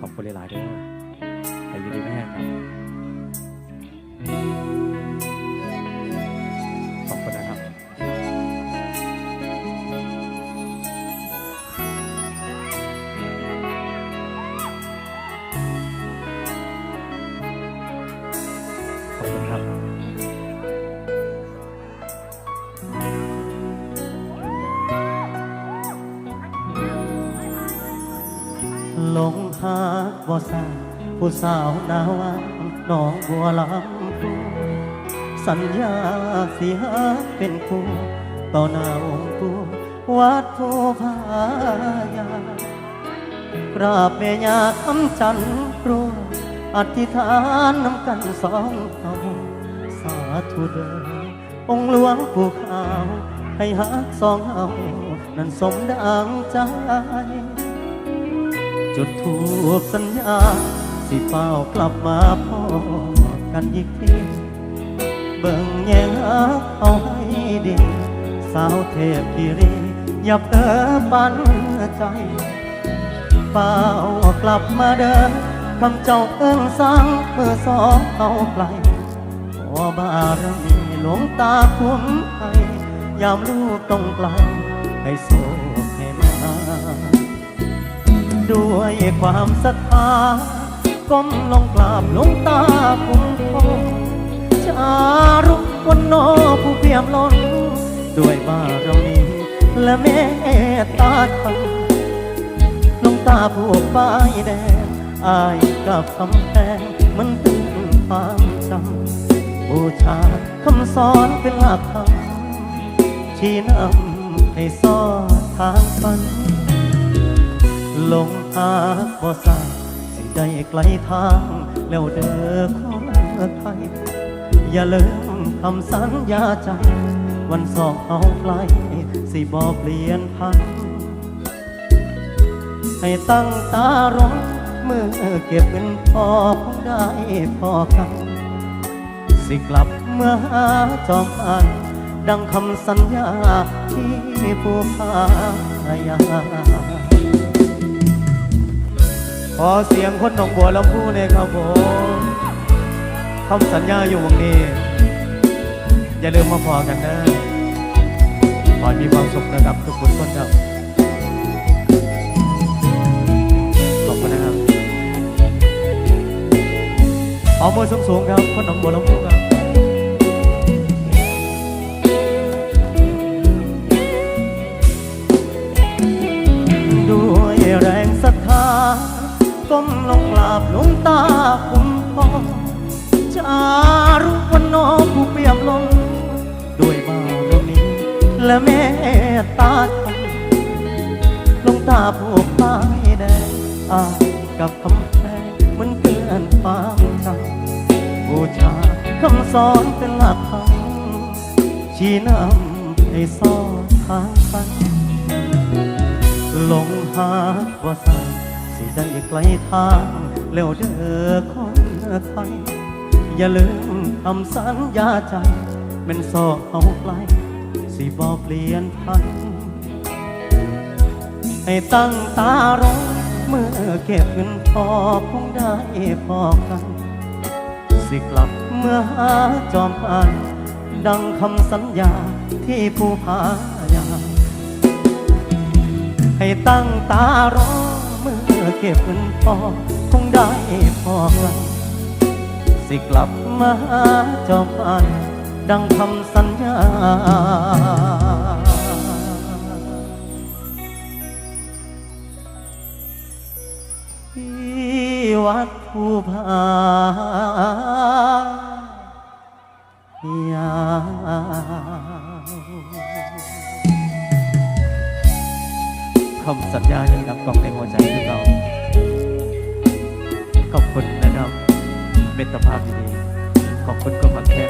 ขอบคุณหลายๆด้วยแต่ยินดีแม่ครับ สาวหนาวาน้องบัวลำพูสัญญาสิหาเป็นคู่ต่อหน้าองค์ปู่วัดผู้พายากราบแม่ยาคำจันทร์ครูอธิษฐานนำกันสองเอาสาธุเดินองหลวงปู่ขาว ให้หักสองเอานั้นสมดังใจ จุดทูบสัญญา สิเฝ้ากลับมาพ่อกันอีกทีเบิ่งแยงเอาให้ดี สาวเทพพีรีอย่าเพ้อปันใจเฝ้ากลับมาเดินคำเจ้าเอิ้งสังเมื่อสองเอาไกลขอบารมีหลวงตาคุ้มให้ยามลูกต้องไกลให้โศกให้มาด้วยความศรัทธา ก้มลงกราบลงตาคุ้มครองจารุวันโนผู้เปี่ยมล้น ด้วยบารมีและเมตตาธรรมลงตาผู้ป้ายแดงอายกับคำแพงมันเป็นความจำบูชาคำสอนเป็นหลักธรรมชี้นำให้สอดทางฝันลงหาบ่สร้าง สิไกลทาง แล้วเด้อคนไทย อย่าลืมคำสัญญาใจ วันสองเอาไกล สิบอกเปลี่ยนพัน ให้ตั้งตารอเมื่อเก็บเงินพอคงได้พอกัน สิกลับเมื่อหาจอมอัน ดังคำสัญญาที่ผู้พายา ขอเสียงคนหนองบัวลำพูเนี่ยครับผมคำสัญญาอยู่วงนี้ อย่าลืมมาพอกันนะขอมีความสุขนะครับทุกคนคนครับขอบคุณนะครับ ขอามือสูงๆครับคนหนองบัวลำพู และเมตตาธรรมหลงตาผู้ป้ายแดงอายกับคำแพงมันเกินความจำบูชาคำสอนเป็นหลักธรรมชี้นำให้สอดทางฝันลงหาว่าสายสิได้ไกลทางแล้วเด้อคนไทยอย่าลืมคำสัญญาใจเป็นสอเอาไกล สิบอเปลี่ยนพัน ให้ตั้งตารอเมื่อเก็บเงินพอคงได้พอกัน สิกลับเมื่อหาจอมพัน ดังคำสัญญาที่ผู้พายาให้ตั้งตารอเมื่อเก็บเงินพอคงได้พอกัน สิกลับมาหาจอมอัน ดังคำสัญญา ที่วัดภูพายาคำสัญญายังดังกองในหัวใจของเราขอบคุณนะครับ เมตตาภาพดีๆขอบคุณกำลังแค่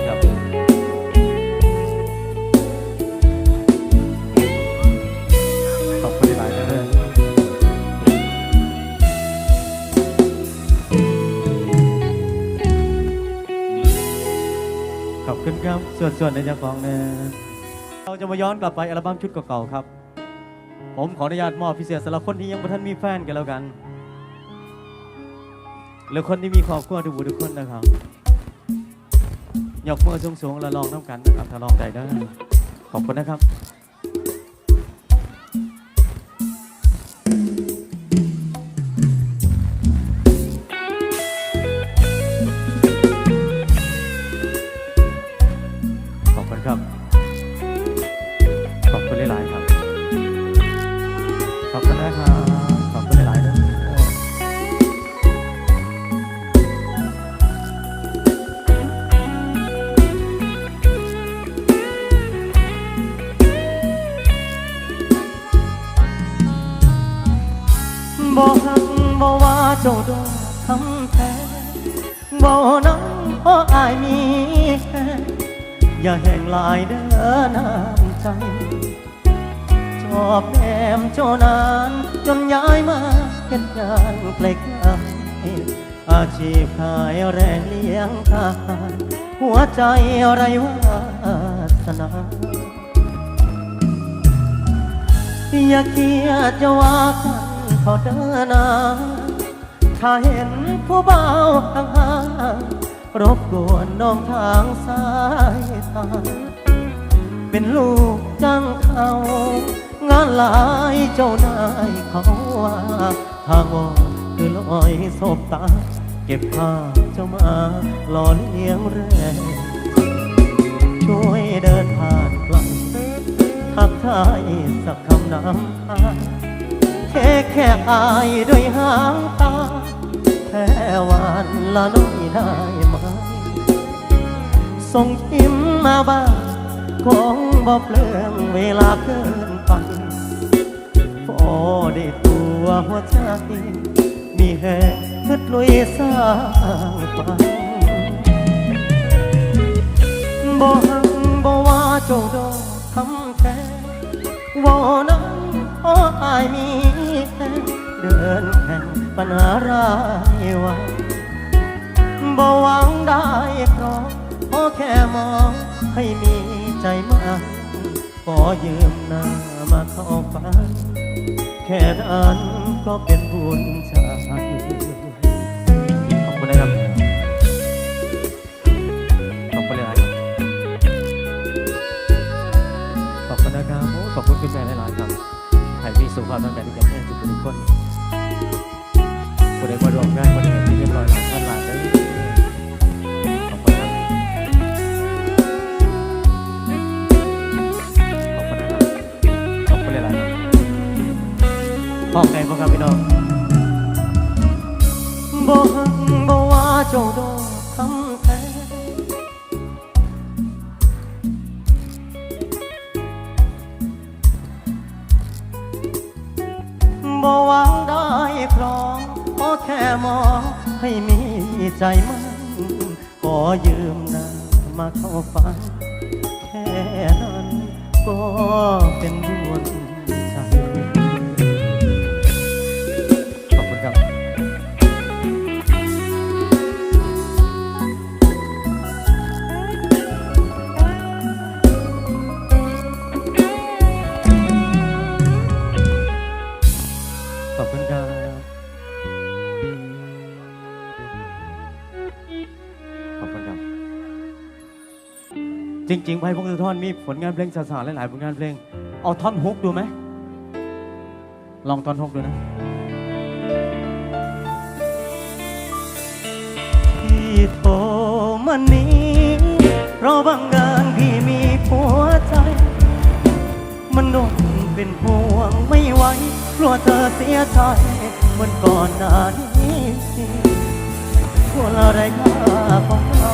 ครับ ส่วนๆในเจ้าของเนี่ยเราจะมาย้อนกลับไปอัลบั้มชุดเก่าๆครับ ผมขออนุญาตมอบพิเศษสำหรับคนที่ยังไม่ทันมีแฟนกันแล้วกัน หรือคนที่มีครอบครัวทุกผู้ทุกคนนะครับยกมือสูงๆแล้วลองน้ำกันนะครับถ้าลองได้ได้ขอบคุณนะครับ จ้าดอกคำแท้บ่นั้นเพราะอายมีแค่อย่าแห่งลายเด้อน้ำใจ ชอบแนมโจนาน จนย้ายมาเฮ็ดงานไกลๆอาชีพขายแรงเลี้ยงทานหัวใจไรวาสนาอย่าเกียดจะว่ากันเขาเดินนา ถ้าเห็นผู้เบาห่างรบกวนน้องทางสายตา เป็นลูกจ้างเขา งานหลายเจ้านายเขาว่าทางว่าคือลอยศพตา เก็บภาพเจ้ามาหล่อเลี้ยงแรงช่วยเดินผ่านกลับทักทายสักคำน้ำตาแค่แค่อายด้วยหางตา ค่วานละน้อยได้ไหม ส่งยิ้มมาบ้างคงบ่เปลืองเวลาเกินไปพอได้ตัวหัวใจ มีแห่คึดลุยสร้างฝันบ่หังบ่ว่าเจ้าดอกคำแท้ว่านั้นเพราะอายมี ปัญหารายวันบ่หวังได้ครองขอแค่มองให้มีใจมันขอยืมหน้ามาเข้าฝันแค่นั้นก็เป็นบุญใจขอบคุณนะครับขอบคุณเลยครับขอบคุณนะครับขอบคุณคุณแม่หลายๆครับให้มีสุขภาพร่างกายที่แข็งแรงทุกคน ทุกคนคนใดมารวมงานคนใดที่เรียบร้อยหลายท่านลายเด้อขอบคุณครับขอบคุณนะครับขอบคุณหลายๆพ่อแม่พ่อครับพี่น้องบ่ฮักบ่ว่าเจ้าดอก ใจมันขอยืมหน้ามาเข้าฝันแค่นั้นก็เป็นบุญ งไพ่พงศธรมีผลงานเพลงสาๆหลายๆผลงานเพลง เอาท่อนฮุกดูไหม ลองท่อนฮุกดูนะที่โทรมานี้เพราะบางงานพี่มีหัวใจ มันโดนเป็นห่วงไม่ไหวกลัวเธอเสียใจเหมือนก่อนหน้านี้คนอะไรค่าของเรา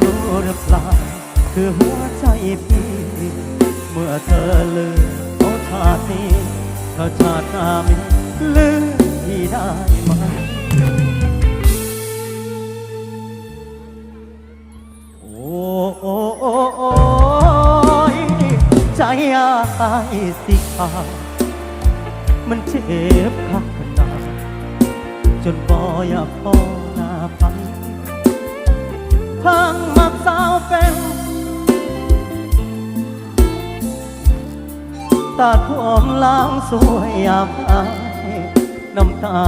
รู้หรือเปล่า คือหัวใจพี่ เมื่อเธอลืมเขาชาตินี้ถ้าชาติหน้ามีลืมพี่ได้ไหมโอ้โอ้โอ้โอ้ยใจอายสิขามันเจ็บคักขนาดจนบ่อยากพอหน้าไปทั้งมักสา ตสาดผมล้างสวยอาบอายน้ำตา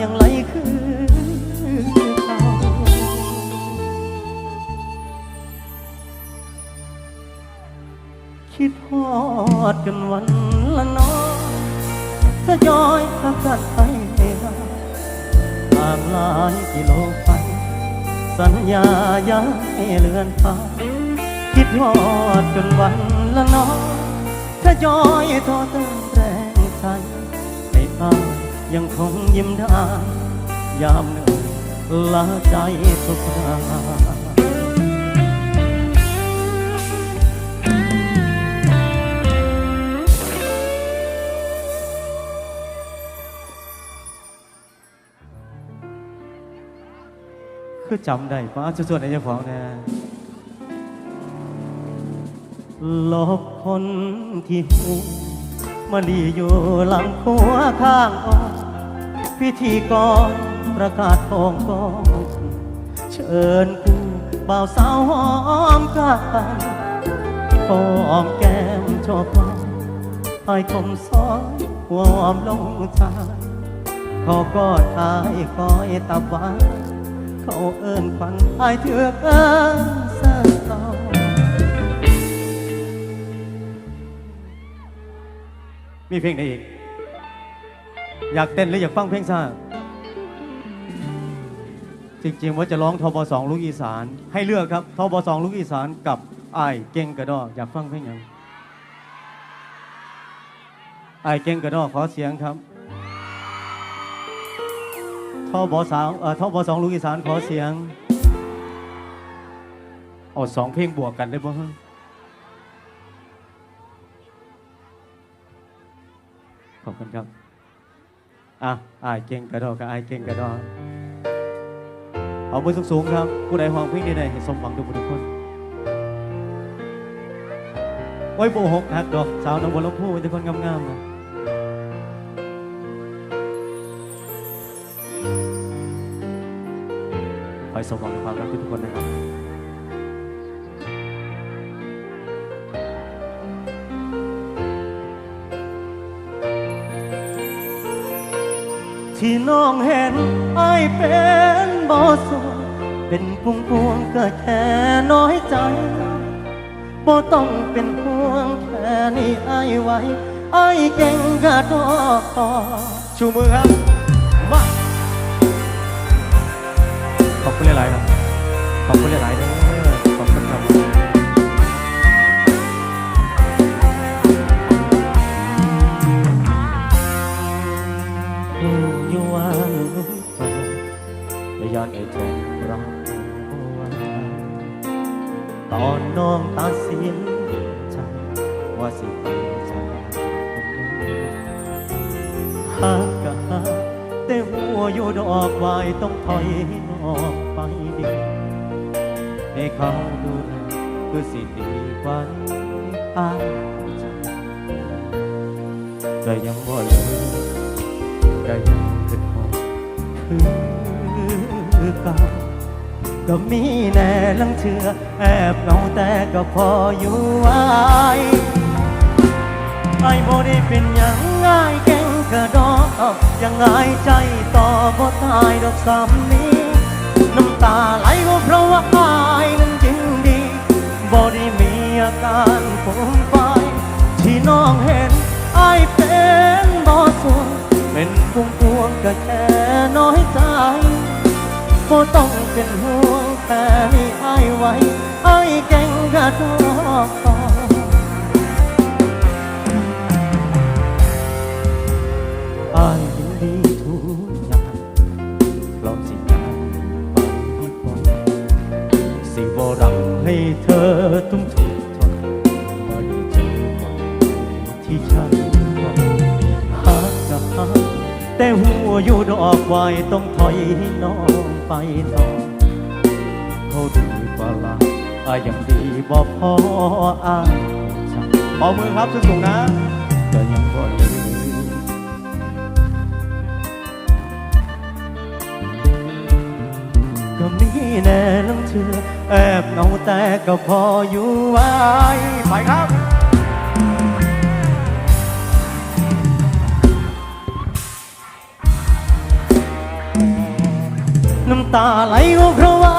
ยังไหลคือเขาคิดฮอดกันวันละน้อยทยอยพักกันไปมาทางหลายกิโลไป สัญญายังให้เลือนผ่าคิดฮอดจนวันละน้อย ทยอยทอเติมแรงใจให้อายังคงยิ้มได้ยามเหนื่อยล้าใจทุกคราคือจำได้ป้าส่วนๆในเจ้าของนะ ลบคนที่หูมาดีอยู่หลังหัวข้างออกพิธีกรประกาศทองกองเชิญกูบ่าวสาวหอมกันหอมแก้มชอบลองให้คมซอยหัวหอมลงชายเขาก็ทายคอยตับหวานเขาเอิ้นควันไอายเถือกเอิ้น มีเพลงไหนอีก อยากเต้นหรืออยากฟังเพลงซ่าจริงๆว่าจะร้องทบสองลูกอีสาน ให้เลือกครับทบสองลูกอีสานกับไอ้ายเก่งกระดออยากฟังเพลงยังไอ้ายเก่งกระดอขอเสียงครับทบสามเอ่อทบสองลูกอีสานขอเสียงเอาสองเพลงบวกกันได้บ่ฮะ ขอบคุณครับ อะอายเก่งกระดอกกับอายเก่งกระดอกเอามือสูงๆครับ ผู้ใดห้องพี่ใดๆให้สมหวังทุกคนทุกคนไว้โบหกหักดอกสาวน้องบัวลำพูเป็นทุกคนงามๆนะขอให้สมหวังในความรักทุกคนนะครับ ที่น้องเห็นไอเป็นบอสเป็นพุงพวงก็แค่น้อยใจบ่ต้องเป็นห่วงแค่นี้ไอไว้ไอเก่งกะดอต่อชูมือครับมาขอบคุณหลายๆครับขอบคุณหลายๆเด้อข และย้อนไอ้ทงราไว้ตอนน้องตัดสินใจว่าสิไปจากหากกะหากแต่หัวอยู่ดอกไว้ต้องถอยนอกไปดีให้เขาดูแลคือสิดีกว่าอายใจก็ยังบ่เลยก็ยังคิดพอคือ เก่าก็มีแน่ลังเชื่อแอบเงาแต่ก็พออยู่ไว้ไอ้บ่ได้เป็นอย่างง่ายเก่งกระดอกยังง่ายใจต่อบ่ตายดอกสามนี้ น้ำตาไหลก็เพราะว่าอายนั้นจริงดีบ่ได้มีอาการผมไปที่น้องเห็นไอ้ายเป็นบ่สวยเป็นพวงพวงก็แค่ บ่ต้องเป็นห่วงแค่นี้อายไว้ไอ้ายเก่งกระดอกต่ออายยินดีทุกอย่างพร้อมสิงานไปให้พ้นสิบรังให้เธอตุ้มทุกทนมาดีใจที่ฉันบอกหากกับหากแต่หัวอยู่ดอกไว้ต้องถอยให้นอง ไปต่อเขาดีกว่าลาอายังดีบ่พออายฉันปอมือครับสูงๆนะก็ยังบ่ลืมก็มีแน่ลังเชื่อแอบเงาแต่ก็พออยู่ไว้ไปครับำตาไหลก็เพราะว่า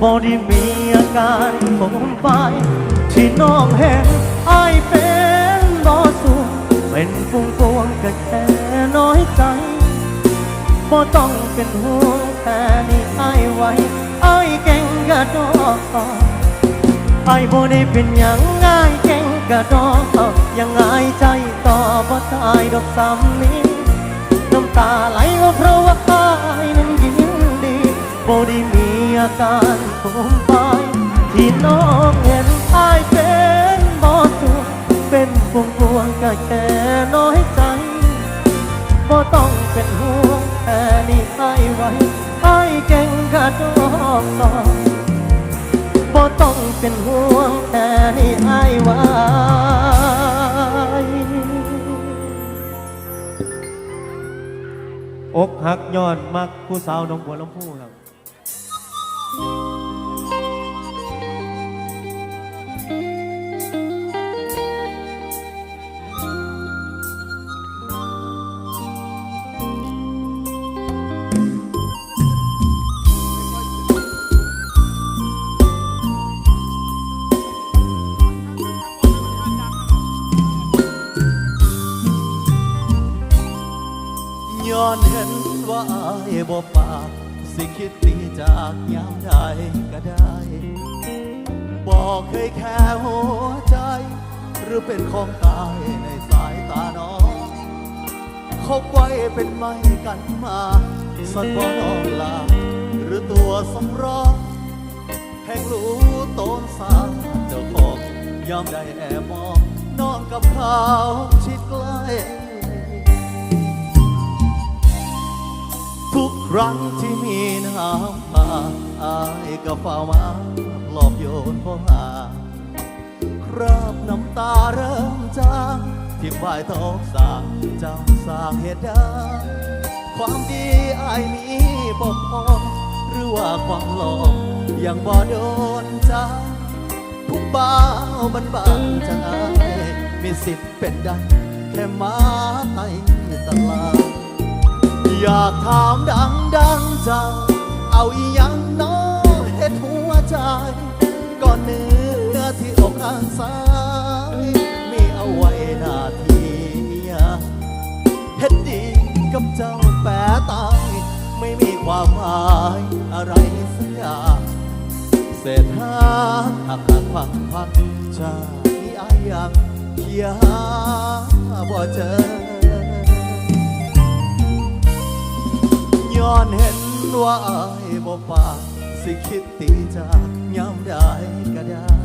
บ่ได้มีอาการผมไปที่น้องเห็นอายเป็นบ่สูงเป็นปุงปวงก็แค่น้อยใจบ่ต้องเป็นห่วงแต่นี่อายไว้อายเก่งกะดอกอบ่ได้เป็นอย่างง่ายเก่งกะดอกยังง่ายใจต่อบ่ตายดอกซ้ำนี้ำตาไหลก็เพราะว่าอายนั้นยินดีบ่ได้มีอาการภูมิไปที่น้องเห็นอายเป็นบ่ตัว เป็นพวงพวงๆก็แค่น้อยใจบ่ต้องเป็นห่วงแค่นี้อายไว้อเก่งกะดอกต่อบ่ต้องเป็นห่วงแค่นี้อายไว้ อกหักย้อนมักผู้สาวน้องบัวลำพูครับ บ่ปากสิคิดตีจากยามใดก็ได้บอกเคยแค่หัวใจ หรือเป็นของตายในสายตาน้องคบไว้เป็นไม่กันมาสันบ่นองลาหรือตัวสำรองแห่งรู้ตนสาเจ้าของยามใดแอบมองนอนกับเขาชิดใกล้ ครั้งที่มีน้ำมาอายก็เฝ้ามาปลอบโยนพ่อหาคราบน้ำตาเริ่มจางที่ฝ่ายท้องสาจ้าสางเหตุใดความดีอายมีบ่พอหรือว่าความหลอกยังบ่โดนใจผู้บ่าวบันบานจังอายมีสิทธิ์เป็นได้แค่มาไต่ตลาด อยากถามดังดังๆจ้าเอาอีหยังน้อเฮ็ดหัวใจ ก่อนเนื้อที่อกข้างซ้ายมีเอาไว้หน้าทีเฮ็ดดีกับเจ้าแปรตายไม่มีความหมายอะไรสักอย่างเศษหาหักหักพังพังชาที่อายยังเคียหาบ่เจอ ย้อนเห็นว่าอายบ่ปากสิคิดตีจากยามใดก็ได้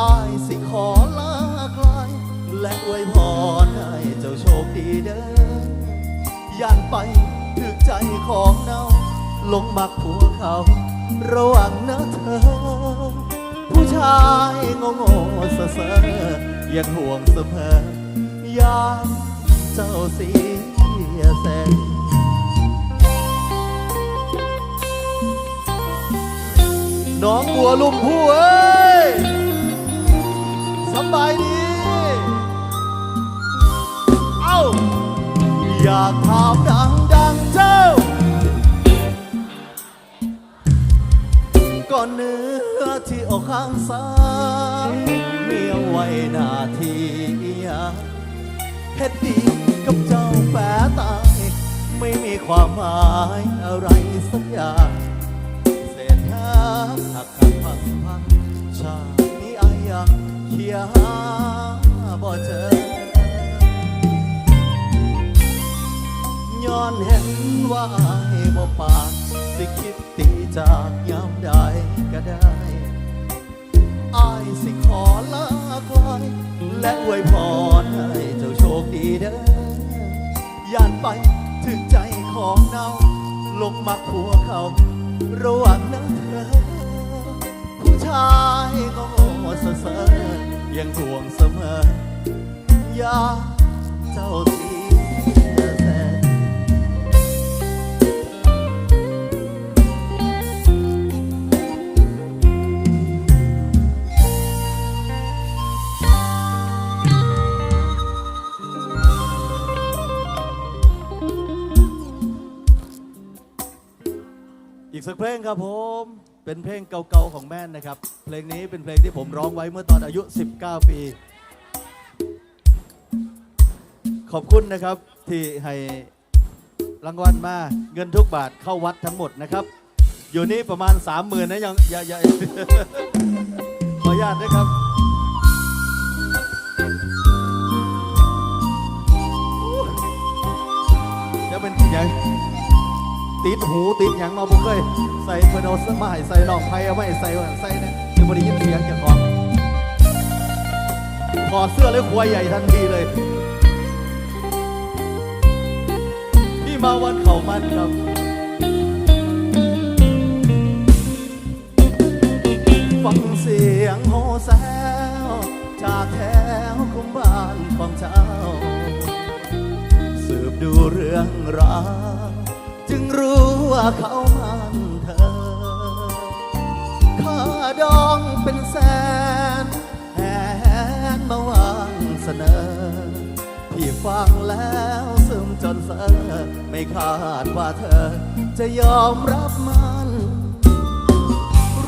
อายสิขอลาไกลและอวยพรให้เจ้าโชคดีเด้อย่านไปถึกใจของเนาลงมักผัวเขา ระวังนะเธอ ผู้ชายโง่โง่ๆเซ่อเซ่อยังห่วงเสมอยามเจ้าเสียแสง น้องบัวลุมผู้เอ้ยสบายดี เอ้า อยากถามดังดังๆเจ้า ก่อนเนื้อที่ออกข้างซ้ายมีเอาไว้หนาทีเฮ็ดดีกับเจ้าแปรตาย ไม่มีความหมายอะไรสักอย่าง หาบ่เจอย้อนเห็นว่าอายบ่ปากสิคิดตีจากยามใดก็ได้อายสิขอลาไกลและอวยพรให้เจ้าโชคดีเด้อย่านไปถึงใจของเนาลงมักผัวเขาระวังนะ ยังห่วงเสมออย่าเจ้าสียแสงคสักเพลงครับผม เป็นเพลงเก่าๆของแม่นนะครับ เพลงนี้เป็นเพลงที่ผมร้องไว้เมื่อตอนอายุ 19 ปี ขอบคุณนะครับที่ให้รางวัลมาเงินทุกบาทเข้าวัดทั้งหมดนะครับ อยู่นี่ประมาณ 30,000นะยังอย่าอย่าขออนุญาตนะครับจะเป็นยัง ติดหูติดหยังมาผมเคยใส่เพนเอาสมัยใส่หนองไผ่เอาไว้ใส่ใส่นะยังไม่ได้ยินเสียงจากของถอดเสื้อเลยควายใหญ่ทันทีเลย พี่มาวันเขามันครับฟังเสียงโฮแซวจากแถวคุ้มบ้านของเจ้าสืบดูเรื่องราว รู้ว่าเขามันเธอค่าดองเป็นแสนแหนมาวางเสนอ พี่ฟังแล้วซึมจนเสอไม่คาดว่าเธอ จะยอมรับมัน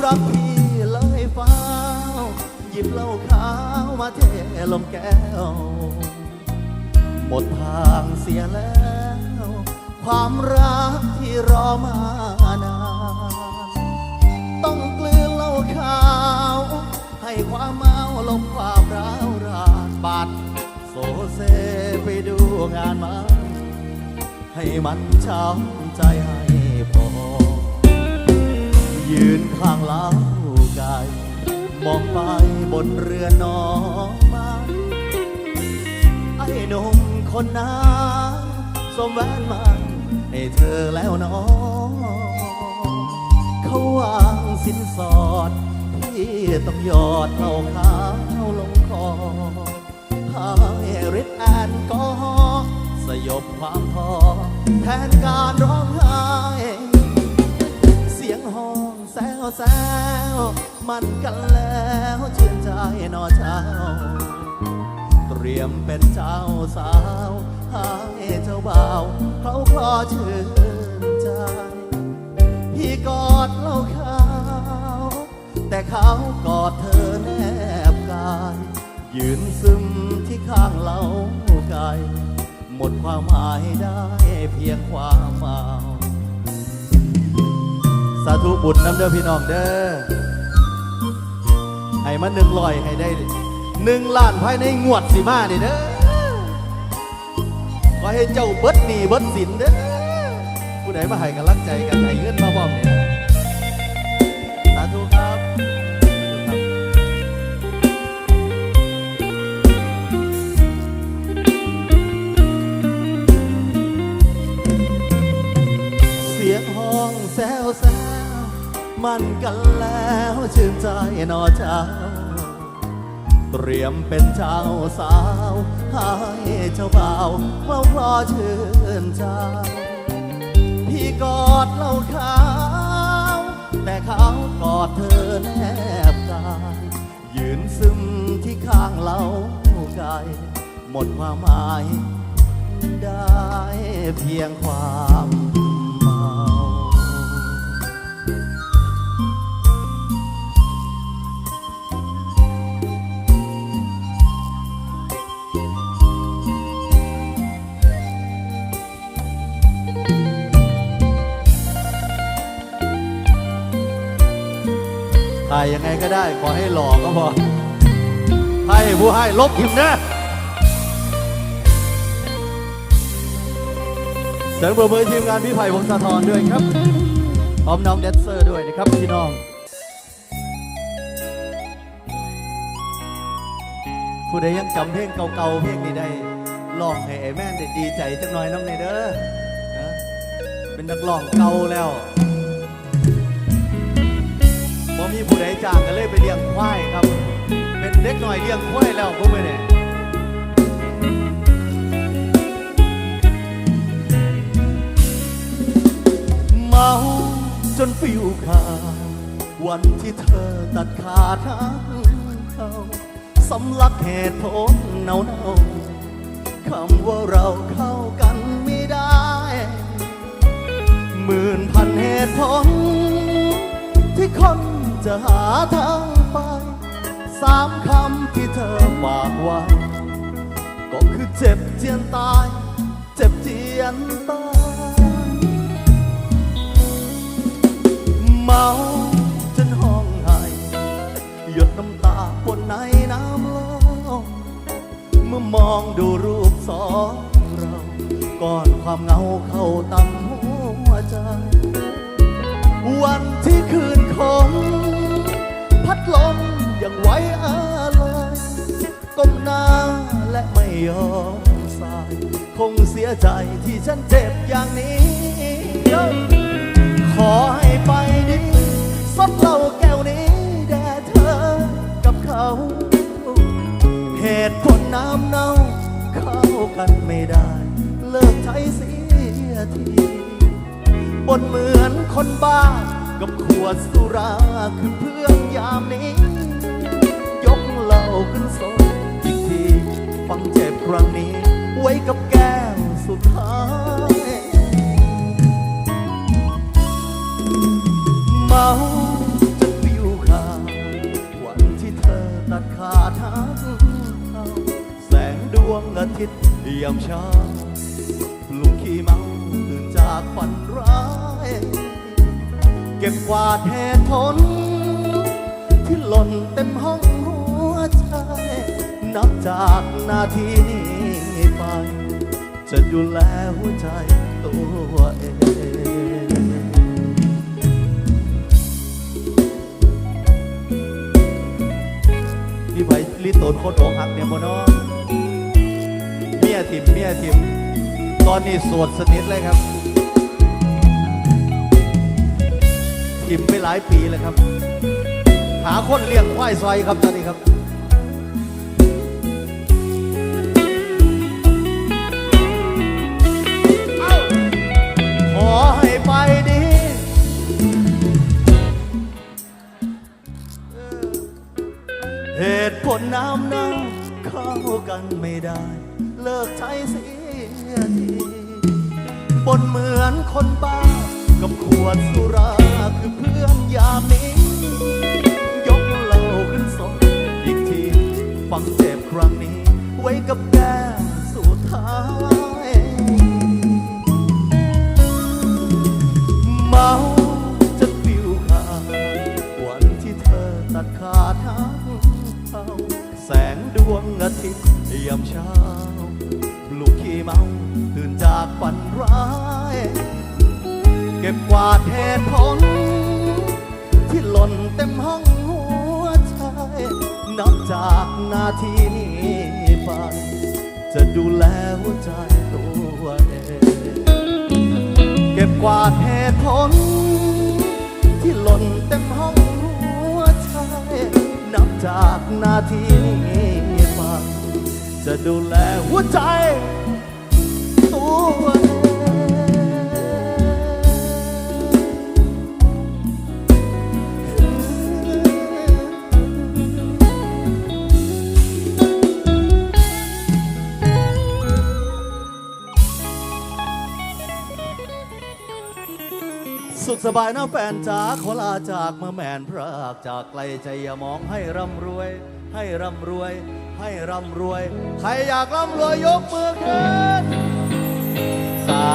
รักพี่เลยฟ้าหยิบเหล้าขาวมาเทลงแก้ว หมดทางเสียแล้ว ความรักที่รอมานานต้องกลืนเล้าขาว ให้ความเมาลบความร้าวราบาดโซเซไปดูงานมันให้มันช้ำใจให้พอ ยืนข้างเล้ากายมองไปบนเรือนนองมาไอ้นมคนนั้นสมแวนมัน ให้เธอแล้วน้องเขาวางสินสอดพี่ต้องยอดเหล้าขาวลงคอให้ฤทธิ์แอนกอฮอล์สยบความพอแทนการร้องไห้เสียงห้องแซวแซวมันกันแล้วชื่นใจนอเช้า เตรียมเป็นเจ้าสาวห้ เจ้าบ่าวเขาคลอชื่นใจ พี่กอดเหล่าขาว แต่เขากอดเธอแนบกาย ยืนซึมที่ข้างเหล่ากายหมดความหมายได้เพียงความเมาสาธุบุญน้ำเด้อพี่น้องเด้อให้มันหนึ่งลอยให้ได้หนึ่งล้านภายในงวดสิมานี่เด้อ อให้เจ้าเบิดหนีเบิดสินเด้อผู้ใดมาให้กำลังใจกันให้เงินมาบอกเนี่ยสาธุครับเสียงห้องแซวแซวมันกันแล้วชื่นใจนอเจ้า เตรียมเป็นเจ้าสาวให้เจ้าบ่าวเคล้าคลอชื่นใจพี่กอดเล่าขาว แต่เขากอดเธอแนบกายยืนซึมที่ข้างเล่ากายหมดความหมาย ได้เพียงความ ถ่ายยังไงก็ได้ ขอให้หล่อก็พอให้ผู้ให้ลบหิมนะเสริมปรบมือทีมงานพี่ไผ่วงศธรด้วยครับพร้อมน้องแดนเซอร์ด้วยนะครับพี่น้อง ผู้ใดยังจำเพลงเก่าๆเพลงนี้ได้ลองให้ไอ้แม่นได้ดีใจจังหน่อยน้องในเด้อนะเป็นนักร้องเก่าแล้ว มีผู้ใดจ้างก็เลยไปเลี้ยงควายครับ เป็นเด็กหน่อยเลี้ยงควายแล้วพวกมันเนี่ยเมาจนฟิวขาดวันที่เธอตัดขาดทางเขาสำลักเหตุผลเนาเนาคำว่าเราเข้ากันไม่ได้ หมื่นพันเหตุผลที่คน จะหาทางไป สามคำที่เธอฝากไว้ ก็คือเจ็บเจียนตาย เจ็บเจียนตาย เมาจนห้องไห้หยดน้ำตาบนในน้ำลงเมื่อมองดูรูปสองเรา ก่อนความเหงาเข้าตำหัวใจ วันที่คืนคงพัดลมยังไว้อะไรก้มหน้าและไม่ยอมสาย คงเสียใจที่ฉันเจ็บอย่างนี้ ขอให้ไปดีซดเหล้าแก้วนี้แด่เธอกับเขา เหตุผลน้ำเน่าเข้ากันไม่ได้ เลิกใช้เสียที บนเหมือนคนบ้า กับขวดสุราคือเพื่อนยามนี้ ยกเหล้าขึ้นโซดอีกทีฟังเจ็บครั้งนี้ ไว้กับแก้วสุดท้ายเมาจนวิวขาดวันที่เธอตัดขาดทางเขาแสงดวงอาทิตย์ยามเช้า กวาดเหตุผลที่หล่นเต็มห้องหัวใจ นับจากนาทีนี้ไป จะดูแลหัวใจตัวเองพี่ไผ่ลิโตนโคตรอกหักเนี่ยโมเนาะเมียทิมเมียทิม ตอนนี้โสวดสนิทเลยครับ ทิมไปหลายปีแล้วครับ หาคนเลี้ยงควายซอยครับตอนนี้ครับขอให้ไปดีเหตุผลน้ำน้ำเข้ากันไม่ได้ เลิกใช้เสียทีบนเหมือนคนบ้า วดสุราคือเพื่อนยามนี้ยกเหล้าขึ้นสดอีกทีฟังเจ็บครั้งนี้ ไว้กับแก้มสุดท้ายเมาจนฟิวขาดวันที่เธอตัดขาดทางเขาแสงดวงอาทิตย์ยามเช้าลูกขี้เมาตื่นจากฝันร้าย ก็บกวาดเหตุผลที่หล่นเต็มห้องหัวใจ นับจากนาทีนี้ไปจะดูแลหัวใจตัวเอง เก็บกวาดเหตุผลที่หล่นเต็มห้องหัวใจ นับจากนาทีนี้ไปจะดูแลหัวใจ ขสบายนะแฟนจ๋าขอลาจากมื่แมนพรากจากไกลใจอย่ามองให้ร่ำรวย ให้ร่ำรวย ให้ร่ำรวย ใครอยากร่ำรวยยกมือขึ้นสา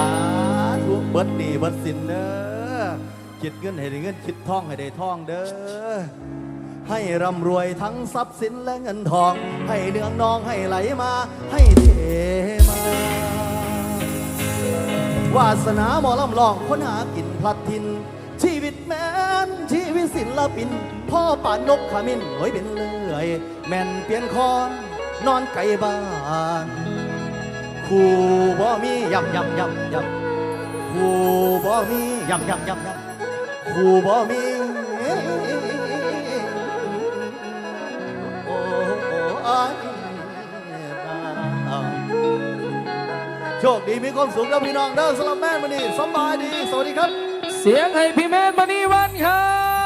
ธุเบิดหนี่เบิดสินเด้อคิดเงินให้ได้เงินคิดทองให้ได้ทองเด้อให้ร่ำรวยทั้งทรัพย์สินและเงินทอง ให้เนืองนองให้ไหลมา ให้เทมาวาสนาหมอลำลองค้นหากิน พลัดทิน ชีวิตแม่นชีวิตศิลปิน พ่อป่านกขมิ้นโอยเป็นเลื่อย แม่นเปลี่ยนคอน นอนไกลบ้านคู่บ่มียำยำยำยำคู่บ่มียำยำยำยำคู่บ่มีโอ้โอ้อ้ายโชคดีมีความสุขนะพี่น้องเด้อสำหรับแม่มันนี่สบายดี สวัสดีครับ เสียงให้พี่แมนมณีวันครับ